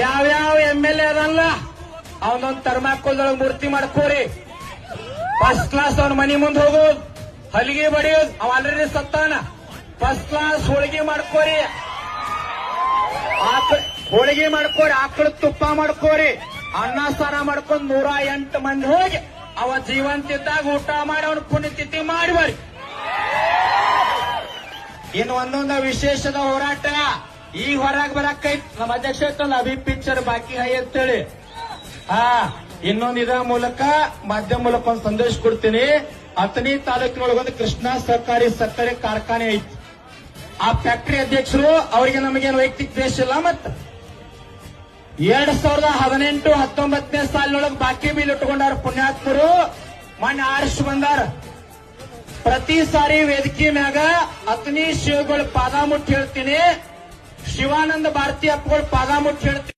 ಯಾವ್ಯಾವ M L A ಅದಲ್ಲ? ಅವನೊಂದ್ ಥರ್ಮಾಕೋಲ್ದೊಳಗೆ ಮೂರ್ತಿ ಮಾಡ್ಕೋರಿ. First class ಅವ್ನ ಮನಿ ಮುಂದೆ ಹೋಗೋದು, ಹಲಿಗೆ ಬಡಿಯೋದು, ಅವ ಆಲ್ರೆಡಿ ಸತ್ತಾನ. ಫಸ್ಟ್ ಕ್ಲಾಸ್ ಹೋಳಿಗೆ ಮಾಡ್ಕೋರಿ. ಹೋಳಿಗೆ ಮಾಡ್ಕೋರಿ, ಆಕಳ ತುಪ್ಪ ಮಾಡ್ಕೋರಿ. ಅನ್ನ ಸ್ನಾನ ಮಾಡ್ಕೊಂಡು ನೂರ ಎಂಟು ಮಂದಿ ಹೋಗಿ, ಅವ ಜೀವಂತ ಇದ್ದಾಗ ಊಟ ಮಾಡಿ ಅವನ ಪುಣ್ಯತಿಥಿ ಮಾಡಿ ಬರ್ರಿ. ಇನ್ನು ಒಂದೊಂದು ವಿಶೇಷದ ಹೋರಾಟ. ಈ ಹೊರಗ್ ಬರಕೈತ್ ನಮ್ಮ ಅಧ್ಯಕ್ಷ ಐತಲ್ಲ ಅಭಿ ಪಿಕ್ಚರ್ ಬಾಕಿ ಹೈ ಅಂತೇಳಿ. ಹಾ, ಇನ್ನೊಂದು ಇದ ಮೂಲಕ ಮಾಧ್ಯಮ ಮೂಲಕ ಒಂದು ಸಂದೇಶ ಕೊಡ್ತೀನಿ. ಅಥಣಿ ತಾಲೂಕಿನೊಳಗೊಂದು ಕೃಷ್ಣ ಸಹಕಾರಿ ಸಕ್ಕರೆ ಕಾರ್ಖಾನೆ ಐತಿ. ಆ ಫ್ಯಾಕ್ಟರಿ ಅಧ್ಯಕ್ಷರು, ಅವರಿಗೆ ನಮಗೇನು ವೈಯಕ್ತಿಕ ದ್ವೇಷ ಇಲ್ಲ, ಮತ್ತ ಎರಡ್ ಸಾವಿರದ ಹದಿನೆಂಟು ಹತ್ತೊಂಬತ್ತನೇ ಸಾಲಿನೊಳಗೆ ಬಾಕಿ ಬಿಲ್ ಇಟ್ಕೊಂಡಾರ ಪುಣ್ಯಾತ್ಮರು. ಮೊನ್ನೆ ಆರ್ಶ್ ಬಂದಾರ. ಪ್ರತಿ ಸಾರಿ ವೇದಿಕೆ ಮ್ಯಾಗ ಅತನಿ ಶಿವಗಳ ಪಾದ ಹೇಳ್ತೀನಿ. ಶಿವಾನಂದ ಭಾರತಿ ಅಪ್ಪಗಳ ಪಾದ ಮುಟ್ಟಿ ಹೇಳ್ತೀನಿ